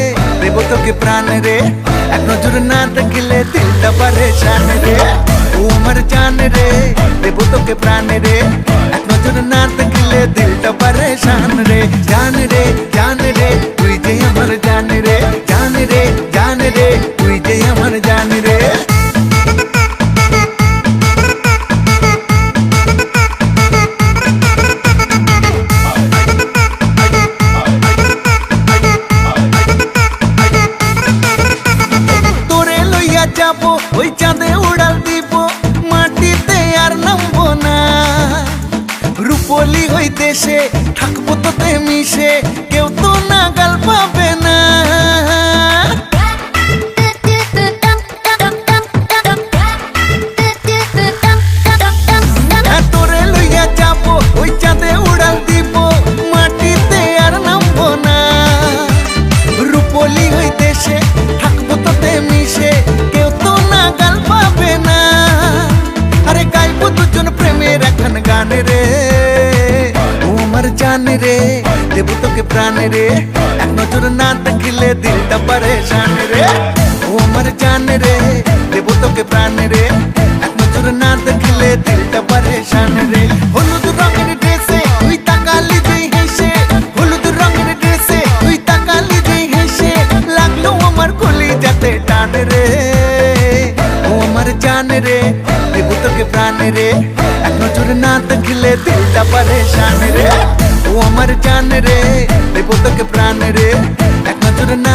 জান রে দেব তোকে প্রাণ রে এক নজর না দেখলে দিলটা পরেশান রে ও আমার জান রে দেব তোকে প্রাণ রে এক নজর না দেখলে দিলটা পরেশান রে জান রে জান রে যাব ওই চাঁদে উড়াল দিব মাটিতে আর নামবো না রূপলি হইতেছে থাকব তোতে মিশে জান রে, দেব তোকে প্রাণ রে। এক নজর না দেখিলে দিলটা পরেশান রে। ও আমার জান রে, দেব তোকে প্রাণ রে। এক নজর না দেখিলে দিলটা পরেশান রে। হলুদ রঙের ড্রেসে তুই তাকালি তুই হেসে। হলুদ রঙের ড্রেসে তুই তাকালি তুই হেসে। লাগল আমার কলি যাতে টান রে। ও আমার জান রে, দেব তোকে প্রাণ রে। এক নজর না দেখিলে দিলটা পরেশান রে। আমার জান রে দেব তোকে প্রাণ রে। এক নজর না